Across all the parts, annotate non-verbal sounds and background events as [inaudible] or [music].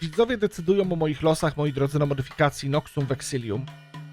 widzowie decydują o moich losach, moi drodzy, na modyfikacji Noxum Vexilium.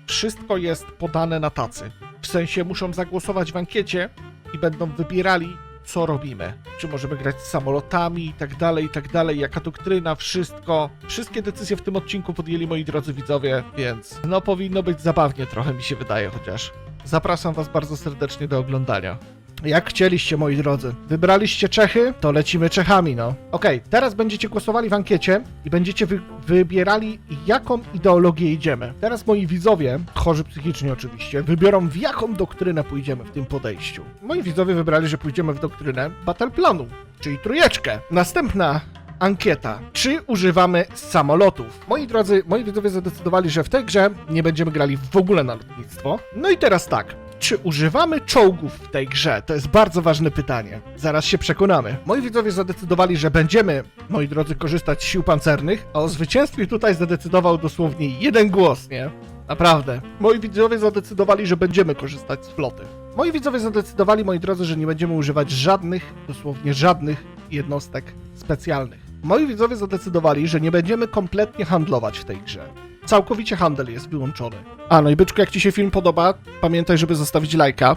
Wszystko jest podane na tacy. W sensie muszą zagłosować w ankiecie i będą wybierali, co robimy. Czy możemy grać z samolotami i tak dalej, i tak dalej, jaka doktryna, wszystko. Wszystkie decyzje w tym odcinku podjęli moi drodzy widzowie, więc no powinno być zabawnie trochę, mi się wydaje chociaż. Zapraszam was bardzo serdecznie do oglądania. Jak chcieliście, moi drodzy. Wybraliście Czechy, to lecimy Czechami, no. Okej, teraz będziecie głosowali w ankiecie i będziecie wy wybierali, jaką ideologię idziemy. Teraz moi widzowie, chorzy psychicznie oczywiście, wybiorą, w jaką doktrynę pójdziemy w tym podejściu. Moi widzowie wybrali, że pójdziemy w doktrynę Battle Planu, czyli trójeczkę. Następna ankieta. Czy używamy samolotów? Moi drodzy, moi widzowie zadecydowali, że w tej grze nie będziemy grali w ogóle na lotnictwo. No i teraz tak. Czy używamy czołgów w tej grze? To jest bardzo ważne pytanie. Zaraz się przekonamy. Moi widzowie zadecydowali, że będziemy, moi drodzy, korzystać z sił pancernych, a o zwycięstwie tutaj zadecydował dosłownie jeden głos, nie? Naprawdę. Moi widzowie zadecydowali, że będziemy korzystać z floty. Moi widzowie zadecydowali, moi drodzy, że nie będziemy używać żadnych, dosłownie żadnych jednostek specjalnych. Moi widzowie zadecydowali, że nie będziemy kompletnie handlować w tej grze. Całkowicie handel jest wyłączony. A no i byczku, jak Ci się film podoba, pamiętaj, żeby zostawić lajka.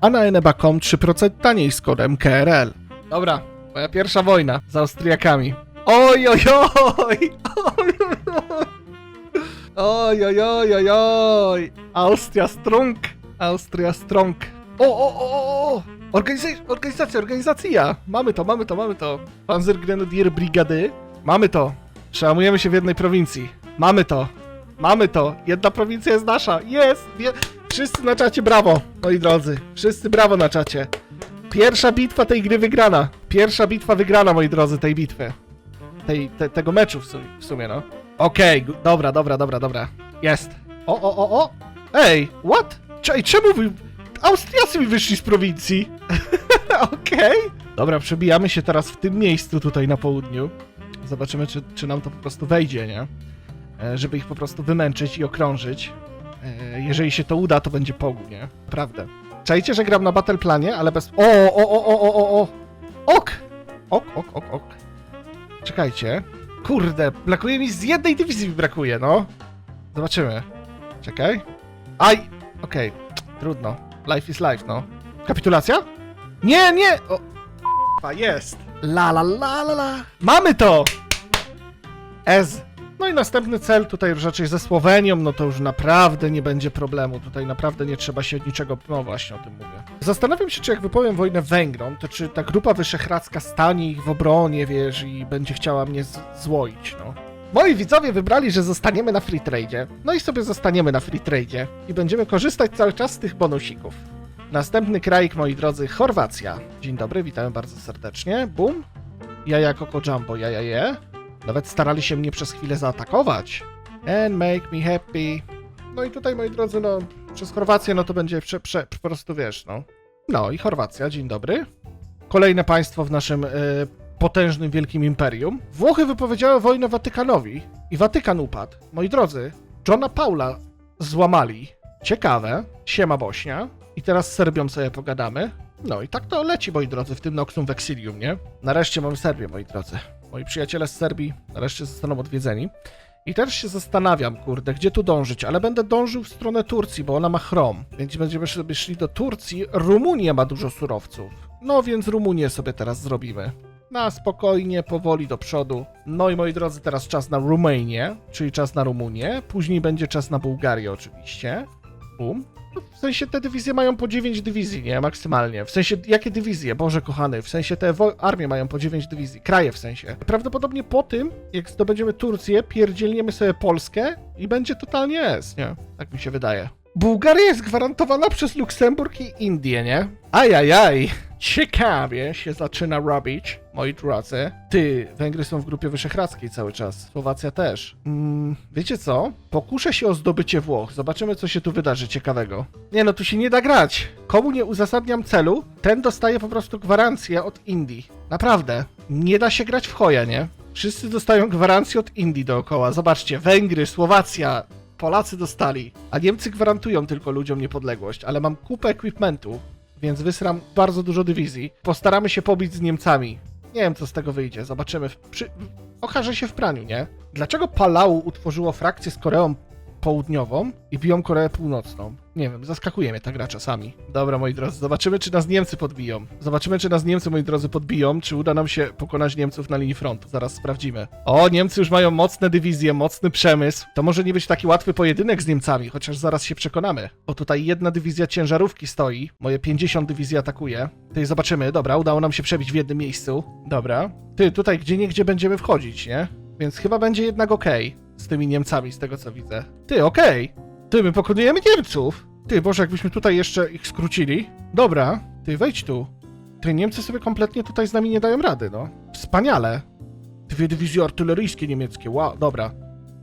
A na eneba.com 3% taniej z kodem KRL. Dobra, moja pierwsza wojna z Austriakami. Oj, oj, oj! Oj, oj, oj, oj, oj! Austria Strong! Austria Strong! O, o, o, o! o! Organizacja, organizacja, organizacja! Mamy to, mamy to, mamy to. Panzergrenadier Brigady. Mamy to. Przełamujemy się w jednej prowincji. Mamy to. Mamy to. Jedna prowincja jest nasza. Jest! Je... Wszyscy na czacie brawo, moi drodzy. Wszyscy brawo na czacie. Pierwsza bitwa tej gry wygrana. Pierwsza bitwa wygrana, moi drodzy, tej bitwy. Tej, te, tego meczu w sumie, w sumie no. Okej, gu- dobra, dobra, dobra, dobra. Jest. O, o, o, o! Ej, what? Cze- czemu wy... Austriacy mi wyszli z prowincji. [laughs] Okej. Dobra, przebijamy się teraz w tym miejscu tutaj na południu. Zobaczymy, czy, czy nam to po prostu wejdzie, nie? E, Żeby ich po prostu wymęczyć i okrążyć. E, Jeżeli się to uda, to będzie pogu, nie? Prawda. Czajcie, że gram na Battleplanie, ale bez... O, o, o, o, o, o, o! Ok! Ok, ok, ok, ok. Czekajcie. Kurde, brakuje mi z jednej dywizji mi brakuje, no. Zobaczymy. Czekaj. Aj! Okej, trudno. Life is life, no. Kapitulacja? Nie, nie! O, jest! La la la la la! Mamy to! Ez. No i następny cel tutaj raczej ze Słowenią, no to już naprawdę nie będzie problemu. Tutaj naprawdę nie trzeba się niczego... No właśnie o tym mówię. Zastanawiam się, czy jak wypowiem wojnę Węgrom, to czy ta grupa wyszehradzka stanie ich w obronie, wiesz, i będzie chciała mnie złoić, no. Moi widzowie wybrali, że zostaniemy na free trade. No i sobie zostaniemy na free trade i będziemy korzystać cały czas z tych bonusików. Następny krajik, moi drodzy, Chorwacja. Dzień dobry, witamy bardzo serdecznie. Bum. Jaja Coco Jumbo, jaja je. Nawet starali się mnie przez chwilę zaatakować. And make me happy. No i tutaj, moi drodzy, no, przez Chorwację, no to będzie prze, prze, po prostu, wiesz, no. No i Chorwacja, dzień dobry. Kolejne państwo w naszym e, potężnym, wielkim imperium. Włochy wypowiedziały wojnę Watykanowi i Watykan upadł. Moi drodzy, Johna Paula złamali. Ciekawe. Siema Bośnia. I teraz z Serbią sobie pogadamy. No i tak to leci, moi drodzy, w tym Noxum Vexilium, nie? Nareszcie mamy Serbię, moi drodzy. Moi przyjaciele z Serbii nareszcie zostaną odwiedzeni. I też się zastanawiam, kurde, gdzie tu dążyć, ale będę dążył w stronę Turcji, bo ona ma chrom. Więc będziemy sobie szli do Turcji. Rumunia ma dużo surowców. No więc Rumunię sobie teraz zrobimy. Na spokojnie, powoli do przodu. No i moi drodzy, teraz czas na Rumanię, czyli czas na Rumunię. Później będzie czas na Bułgarię oczywiście. Bum. W sensie te dywizje mają po 9 dywizji, nie? Maksymalnie. W sensie, jakie dywizje? Boże kochany. W sensie te armie mają po 9 dywizji. Kraje w sensie. Prawdopodobnie po tym, jak zdobędziemy Turcję, pierdzielniemy sobie Polskę i będzie totalnie S, nie? Tak mi się wydaje. Bułgaria jest gwarantowana przez Luksemburg i Indię, nie? Ajajaj. Ciekawie się zaczyna robić, moi drodzy. Ty, Węgry są w grupie wyszehradzkiej cały czas. Słowacja też. Mm, wiecie co? Pokuszę się o zdobycie Włoch. Zobaczymy, co się tu wydarzy ciekawego. Nie no, tu się nie da grać. Komu nie uzasadniam celu, ten dostaje po prostu gwarancję od Indii. Naprawdę. Nie da się grać w choja, nie? Wszyscy dostają gwarancję od Indii dookoła. Zobaczcie, Węgry, Słowacja, Polacy dostali, a Niemcy gwarantują tylko ludziom niepodległość, ale mam kupę equipmentu, więc wysram bardzo dużo dywizji. Postaramy się pobić z Niemcami. Nie wiem, co z tego wyjdzie, zobaczymy. Przy, okaże się w praniu, nie? Dlaczego Palau utworzyło frakcję z Koreą Południową i biją Koreę Północną? Nie wiem, zaskakuje mnie ta gra czasami. Dobra, moi drodzy, zobaczymy, czy nas Niemcy podbiją. Zobaczymy, czy nas Niemcy, moi drodzy, podbiją, czy uda nam się pokonać Niemców na linii frontu. Zaraz sprawdzimy. O, Niemcy już mają mocne dywizje, mocny przemysł. To może nie być taki łatwy pojedynek z Niemcami, chociaż zaraz się przekonamy. Bo tutaj jedna dywizja ciężarówki stoi, moje 50 dywizji atakuje. Ty, zobaczymy, dobra, udało nam się przebić w jednym miejscu. Dobra. Ty, tutaj gdzie niegdzie będziemy wchodzić, nie? Więc chyba będzie jednak okej z tymi Niemcami, z tego co widzę. Ty, okej. Ty, my pokonujemy Niemców. Ty, Boże, jakbyśmy tutaj jeszcze ich skrócili. Dobra, ty, wejdź tu. Ty, Niemcy sobie kompletnie tutaj z nami nie dają rady, no. Wspaniale. Dwie dywizje artyleryjskie niemieckie, wow, dobra.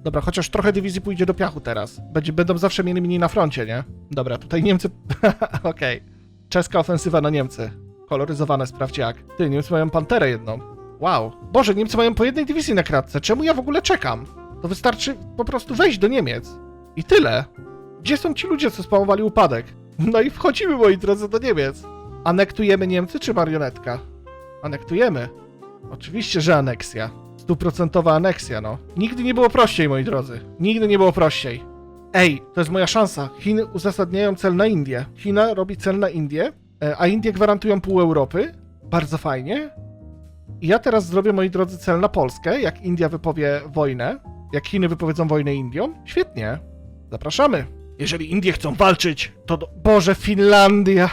Dobra, chociaż trochę dywizji pójdzie do piachu teraz. Będzie, będą zawsze mieli mniej na froncie, nie? Dobra, tutaj Niemcy... [laughs] okej. Czeska ofensywa na Niemcy. Koloryzowane, sprawdź jak. Ty, Niemcy mają panterę jedną. Wow. Boże, Niemcy mają po jednej dywizji na kratce. Czemu ja w ogóle czekam? To wystarczy po prostu wejść do Niemiec. I tyle. Gdzie są ci ludzie, co spamowali upadek? No i wchodzimy, moi drodzy, do Niemiec. Anektujemy Niemcy czy marionetka? Anektujemy. Oczywiście, że aneksja. Stuprocentowa aneksja, no. Nigdy nie było prościej, moi drodzy. Nigdy nie było prościej. Ej, to jest moja szansa. Chiny uzasadniają cel na Indię. China robi cel na Indię, e, a Indie gwarantują pół Europy. Bardzo fajnie. I ja teraz zrobię, moi drodzy, cel na Polskę, jak India wypowie wojnę. Jak Chiny wypowiedzą wojnę Indiom. Świetnie. Zapraszamy. Jeżeli Indie chcą walczyć, to do... Boże, Finlandia!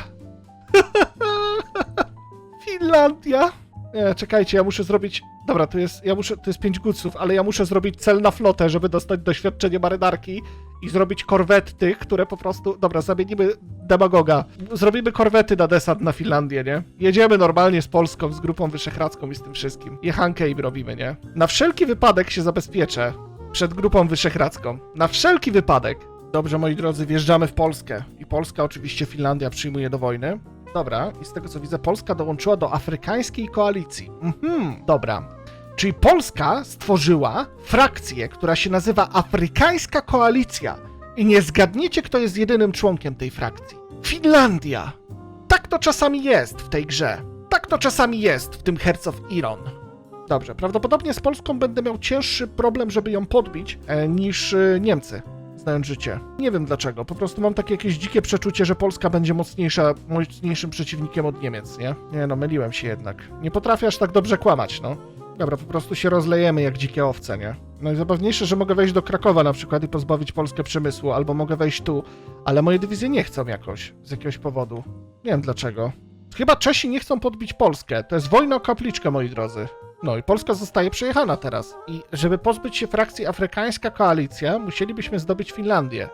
[laughs] Finlandia! Nie, czekajcie, ja muszę zrobić... Dobra, to jest, ja muszę, to jest 5 guców, ale ja muszę zrobić cel na flotę, żeby dostać doświadczenie marynarki i zrobić korwety, które po prostu... Dobra, zamienimy demagoga. Zrobimy korwety na desant na Finlandię, nie? Jedziemy normalnie z Polską, z grupą wyszehradzką i z tym wszystkim. Jechankę im robimy, nie? Na wszelki wypadek się zabezpieczę przed grupą wyszehradzką. Na wszelki wypadek. Dobrze, moi drodzy, wjeżdżamy w Polskę. I Polska, oczywiście Finlandia przyjmuje do wojny. Dobra, i z tego co widzę, Polska dołączyła do afrykańskiej koalicji. Mhm, dobra. Czyli Polska stworzyła frakcję, która się nazywa Afrykańska Koalicja. I nie zgadniecie, kto jest jedynym członkiem tej frakcji. Finlandia! Tak to czasami jest w tej grze. Tak to czasami jest w tym Hearts of Iron. Dobrze, prawdopodobnie z Polską będę miał cięższy problem, żeby ją podbić, e, niż e, Niemcy, znając życie. Nie wiem dlaczego, po prostu mam takie jakieś dzikie przeczucie, że Polska będzie mocniejsza, mocniejszym przeciwnikiem od Niemiec, nie? Nie no, myliłem się jednak. Nie potrafię aż tak dobrze kłamać, no. Dobra, po prostu się rozlejemy jak dzikie owce, nie? Najzabawniejsze, że mogę wejść do Krakowa na przykład i pozbawić Polskę przemysłu, albo mogę wejść tu, ale moje dywizje nie chcą jakoś, z jakiegoś powodu. Nie wiem dlaczego. Chyba Czesi nie chcą podbić Polskę. To jest wojna o kapliczkę, moi drodzy. No i Polska zostaje przejechana teraz. I żeby pozbyć się frakcji Afrykańska Koalicja, musielibyśmy zdobyć Finlandię.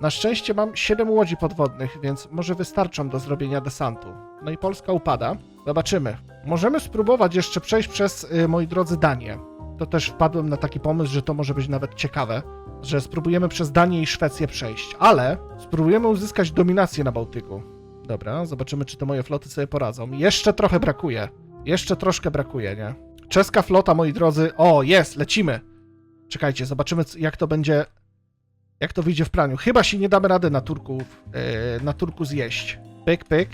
Na szczęście mam 7 łodzi podwodnych, więc może wystarczą do zrobienia desantu. No i Polska upada. Zobaczymy. Możemy spróbować jeszcze przejść przez, y, moi drodzy, Danię. To też wpadłem na taki pomysł, że to może być nawet ciekawe, że spróbujemy przez Danię i Szwecję przejść, ale spróbujemy uzyskać dominację na Bałtyku. Dobra, zobaczymy, czy te moje floty sobie poradzą. Jeszcze trochę brakuje. Jeszcze troszkę brakuje, nie? Czeska flota, moi drodzy. O, jest, lecimy. Czekajcie, zobaczymy, jak to będzie. Jak to wyjdzie w praniu. Chyba się nie damy rady na Turków, yy, na Turku zjeść. Pyk, pyk,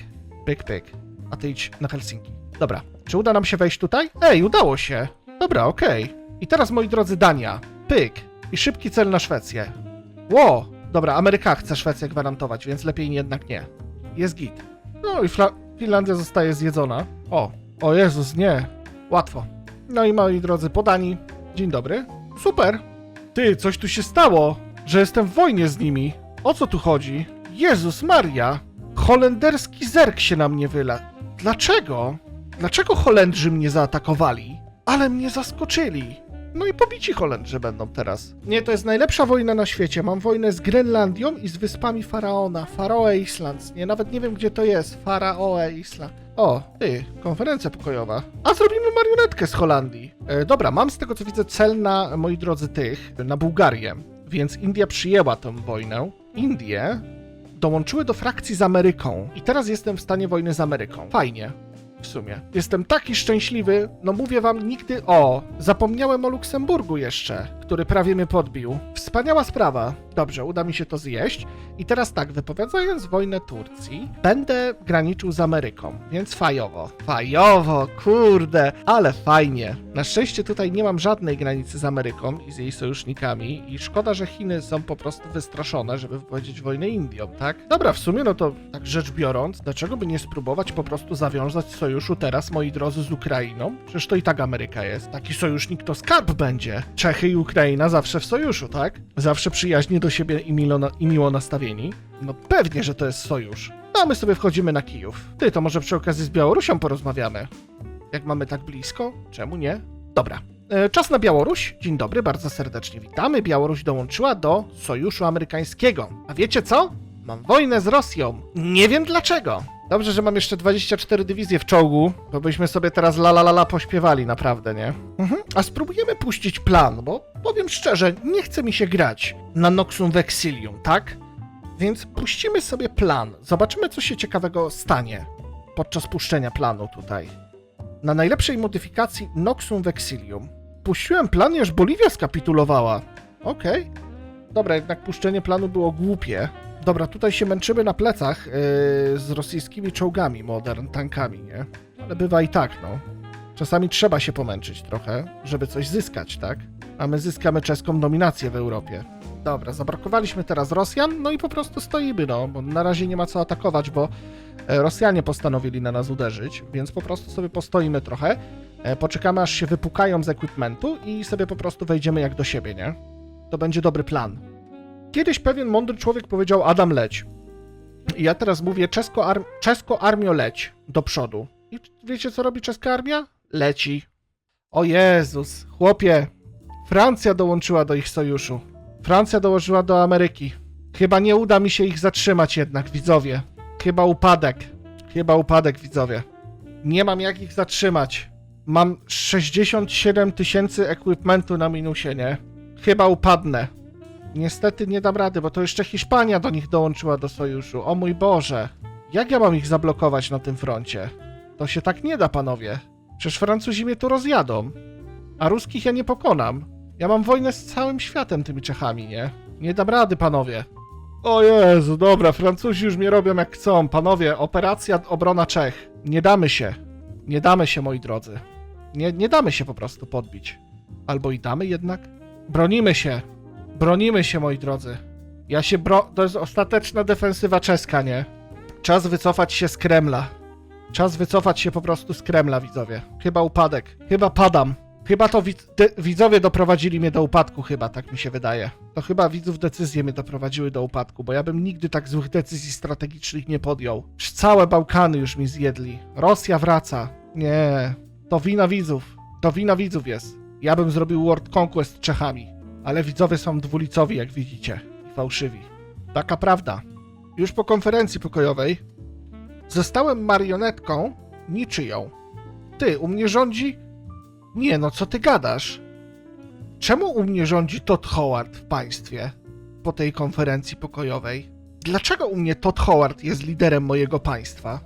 pyk, pyk. A ty idź na Helsinki. Dobra. Czy uda nam się wejść tutaj? Ej, udało się. Dobra, okej. I teraz, moi drodzy, Dania. Pyk. I szybki cel na Szwecję. Ło! Dobra, Ameryka chce Szwecję gwarantować, więc lepiej jednak nie. Jest git. No i Fla- Finlandia zostaje zjedzona. O, o Jezus, nie. Łatwo. No i moi drodzy, podani. Dzień dobry. Super. Ty, coś tu się stało, że jestem w wojnie z nimi. O co tu chodzi? Jezus Maria. Holenderski zerk się na mnie wyla. Dlaczego? Dlaczego Holendrzy mnie zaatakowali? Ale mnie zaskoczyli. No i pobici Holendrzy będą teraz. Nie, to jest najlepsza wojna na świecie. Mam wojnę z Grenlandią i z wyspami Faraona. Faroe Islands. Nie, nawet nie wiem gdzie to jest. Faraoe Island. O, ty, konferencja pokojowa. A zrobimy marionetkę z Holandii. E, dobra, mam z tego co widzę cel na, moi drodzy, tych, na Bułgarię. Więc India przyjęła tę wojnę. Indie dołączyły do frakcji z Ameryką. I teraz jestem w stanie wojny z Ameryką. Fajnie. W sumie. Jestem taki szczęśliwy, no mówię wam nigdy. O, zapomniałem o Luksemburgu jeszcze, który prawie mnie podbił. Wspaniała sprawa. Dobrze, uda mi się to zjeść. I teraz tak, wypowiadając wojnę Turcji, będę graniczył z Ameryką, więc fajowo. Fajowo, kurde, ale fajnie. Na szczęście tutaj nie mam żadnej granicy z Ameryką i z jej sojusznikami i szkoda, że Chiny są po prostu wystraszone, żeby wypowiedzieć wojnę Indiom, tak? Dobra, w sumie no to tak rzecz biorąc, dlaczego by nie spróbować po prostu zawiązać sojuszu teraz, moi drodzy, z Ukrainą? Przecież to i tak Ameryka jest. Taki sojusznik to skarb będzie. Czechy i Ukraina zawsze w sojuszu, tak? Zawsze przyjaźnie do siebie i, i miło nastawieni. No pewnie, że to jest sojusz. No a my sobie wchodzimy na Kijów. Ty, to może przy okazji z Białorusią porozmawiamy. Jak mamy tak blisko? Czemu nie? Dobra. E, Czas na Białoruś. Dzień dobry, bardzo serdecznie witamy. Białoruś dołączyła do Sojuszu Amerykańskiego. A wiecie co? Mam wojnę z Rosją. Nie wiem dlaczego. Dobrze, że mam jeszcze 24 dywizje w czołgu, bo byśmy sobie teraz la la la la pośpiewali, naprawdę, nie? Mhm. A spróbujemy puścić plan, bo powiem szczerze, nie chce mi się grać na Noxum Vexilium, tak? Więc puścimy sobie plan. Zobaczymy, co się ciekawego stanie podczas puszczenia planu tutaj. Na najlepszej modyfikacji Noxum Vexilium. Puściłem plan, aż Boliwia skapitulowała. Okej. Dobra, jednak puszczenie planu było głupie. Dobra, tutaj się męczymy na plecach yy, z rosyjskimi czołgami modern, tankami, nie? Ale bywa i tak, no. Czasami trzeba się pomęczyć trochę, żeby coś zyskać, tak? A my zyskamy czeską dominację w Europie. Dobra, zabrakowaliśmy teraz Rosjan, no i po prostu stoimy, no, bo na razie nie ma co atakować, bo e, Rosjanie postanowili na nas uderzyć, więc po prostu sobie postoimy trochę, e, poczekamy aż się wypukają z equipmentu i sobie po prostu wejdziemy jak do siebie, nie? To będzie dobry plan. Kiedyś pewien mądry człowiek powiedział Adam leć. I ja teraz mówię czesko, arm czesko armio leć do przodu. I wiecie co robi czeska armia? Leci. O Jezus, chłopie, Francja dołączyła do ich sojuszu. Francja dołożyła do Ameryki. Chyba nie uda mi się ich zatrzymać jednak, widzowie. Chyba upadek. Chyba upadek, widzowie. Nie mam jak ich zatrzymać. Mam 67 tysięcy equipmentu na minusie, nie? Chyba upadnę. Niestety nie dam rady, bo to jeszcze Hiszpania do nich dołączyła do sojuszu. O mój Boże. Jak ja mam ich zablokować na tym froncie? To się tak nie da, panowie. Przecież Francuzi mnie tu rozjadą. A ruskich ja nie pokonam. Ja mam wojnę z całym światem tymi Czechami, nie? Nie dam rady, panowie. O Jezu, dobra, Francuzi już mnie robią jak chcą. Panowie, operacja obrona Czech. Nie damy się. Nie damy się, moi drodzy. Nie, nie damy się po prostu podbić. Albo i damy jednak? Bronimy się. Bronimy się, moi drodzy. Ja się bro... To jest ostateczna defensywa czeska, nie? Czas wycofać się z Kremla. Czas wycofać się po prostu z Kremla, widzowie. Chyba upadek. Chyba padam. Chyba to wid- widzowie doprowadzili mnie do upadku, chyba, tak mi się wydaje. To chyba widzów decyzje mnie doprowadziły do upadku, bo ja bym nigdy tak złych decyzji strategicznych nie podjął. Już całe Bałkany już mi zjedli. Rosja wraca. Nie. To wina widzów. To wina widzów jest. Ja bym zrobił World Conquest Czechami. Ale widzowie są dwulicowi, jak widzicie. I fałszywi. Taka prawda. Już po konferencji pokojowej zostałem marionetką niczyją. Ty, u mnie rządzi nie, no co ty gadasz? Czemu u mnie rządzi Todd Howard w państwie po tej konferencji pokojowej? Dlaczego u mnie Todd Howard jest liderem mojego państwa?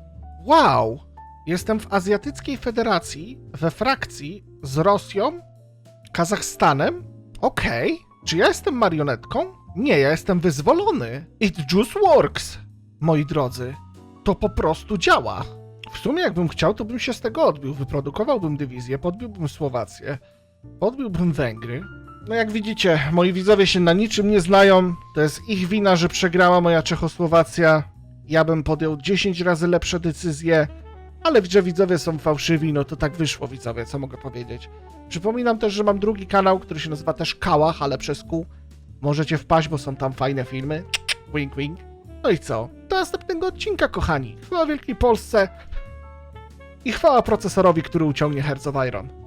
Wow! Jestem w Azjatyckiej Federacji we frakcji z Rosją, Kazachstanem? Okej. Czy ja jestem marionetką? Nie, ja jestem wyzwolony. It just works, moi drodzy. To po prostu działa. W sumie jakbym chciał, to bym się z tego odbił. Wyprodukowałbym dywizję, podbiłbym Słowację, podbiłbym Węgry. No jak widzicie, moi widzowie się na niczym nie znają. To jest ich wina, że przegrała moja Czechosłowacja. Ja bym podjął 10 razy lepsze decyzje, ale że widzowie są fałszywi, no to tak wyszło widzowie, co mogę powiedzieć. Przypominam też, że mam drugi kanał, który się nazywa też Kałach, ale przez Q. Możecie wpaść, bo są tam fajne filmy. Wink, wink. No i co? Do następnego odcinka, kochani. Chwała Wielkiej Polsce i chwała procesorowi, który uciągnie Hearts of Iron.